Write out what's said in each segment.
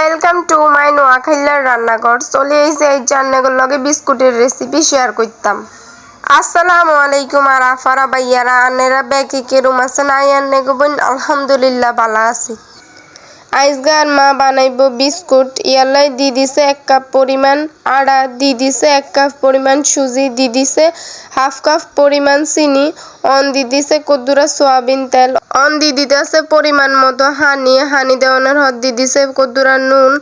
Welcome to my নোয়াখাইলার রান্নাঘর চলে এসে এই রান্নাঘর লগে বিস্কুটের রেসিপি শেয়ার করতাম। আসসালামু আলাইকুম আর আফারা বাইয়ারা আনেরা ব্যাকে কেরুম আছেন? আই আন্নে গোবন আলহামদুলিল্লাহ ভালো আছি। আইসগার মা বানাইব বিস্কুট। ইয়ালাই দি দিছে এক কাপ পরিমাণ আড়া, দি দিছে এক কাপ পরিমাণ সুজি, দি দিছে হাফ কাপ পরিমাণ চিনি, অন দি দিছে কদ্দুরা সয়াবিন তেল, অন দি দিতেছে পরিমাণ মতো হানি হানি দেওয়ানোর হদ দি দিছে কদ্দুরা নুন,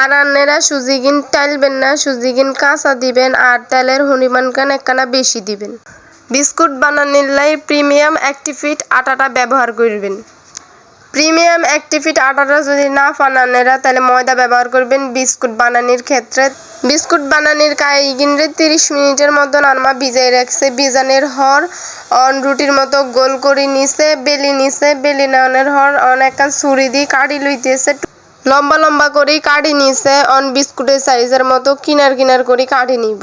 আর আন্নেরা সুজি গিন টাইলবেন না সুজি গিন কাঁচা দিবেন, আর তেলের পরিমাণ কান একখানা বেশি দিবেন। বিস্কুট বানানোর লাই প্রিমিয়াম অ্যাক্টিফিট আটাটা ব্যবহার করবেন। প্রিমিয়াম অ্যাক্টিভিট আটাটা যদি না বানানেরা, তাহলে ময়দা ব্যবহার করবেন বিস্কুট বানানির ক্ষেত্রে। বিস্কুট বানানির কাইগিনরে তিরিশ মিনিটের মতন আনমা ভিজাই রাখছে। ভিজানের হর অন রুটির মতো গোল করে নিছে, বেলি নিছে, বেলি নেওয়ানোর হর অন একটা ছুরি দিয়ে কাটি লইতেছে। লম্বা লম্বা করে কাটি নিছে, অন বিস্কুটের সাইজের মতো কিনার কিনার করে কাটি নিব।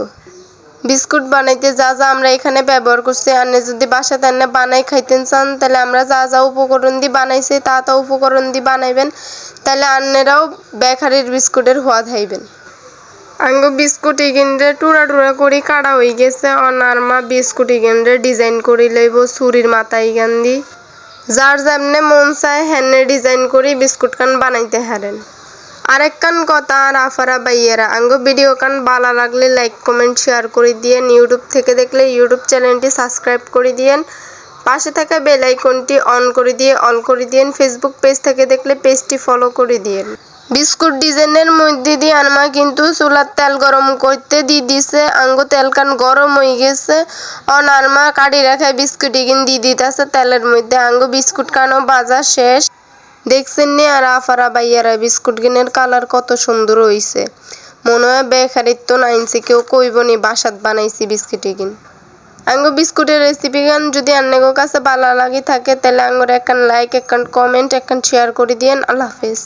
বিস্কুট বানাইতে যা যা আমরা এখানে ব্যবহার করছি আপনি যদি বাসাতে এনে বানাই খাইতেন চান, তাহলে আমরা যা যা উপকরণ দিয়ে বানাইছি, তা তা উপকরণ দিয়ে বানাইবেন, তাহলে আন্নেরাও বেকারির বিস্কুটের হওয়া খাইবেন আঙ্গো বিস্কুট ইগিনরে টুরা টুরা করে কাটা হয়ে গেছে, অনারমা বিস্কুট ইগিনরে ডিজাইন করে লইব, ছুরির মাথায় ইগান যার যেমনে মন চায় হেনে ডিজাইন করে বিস্কুট কান বানাইতে হারেন। আরেকখান কথা আর আফারা বাইয়েরা আঙ্গো ভিডিও কান ভালো লাগলে লাইক কমেন্ট শেয়ার করে দিয়েন। ইউটিউব থেকে দেখলে ইউটিউব চ্যানেলটি সাবস্ক্রাইব করে দিয়েন। পাশে থাকা বেল আইকনটি অন করে দিয়ে অল করে দিয়েন। ফেসবুক পেজ থেকে দেখলে পেজটি ফলো করে দিয়েন। বিস্কুট ডিজাইনের মধ্যে দিয়ে আনমা কিন্তু চুলার তেল গরম করতে দিয়ে দিছে। আঙ্গো তেল কান গরম হয়ে গেছে। অন আনমা কাটি রাখায় বিস্কুট ইগিন দিয়ে দিতেছে তেলের মধ্যে। আঙ্গো বিস্কুট কানও বাজা শেষ। দেখছেন নি আর আফারা বাইয়ারা বিস্কুট গিনের কালার কত সুন্দর হইছে। মনে হয় বেকারিত্ব নাইনছে কেউ কইব নি বাসাত বানাইছি বিস্কুট গিন। আঙ্গো বিস্কুটের রেসিপি গান যদি আন্নেগো কাছে ভালো লাগি থাকে, তাহলে আঙ্গোর একখান লাইক একখান কমেন্ট একখান শেয়ার করে দিয়েন। আল্লাহ হাফিজ।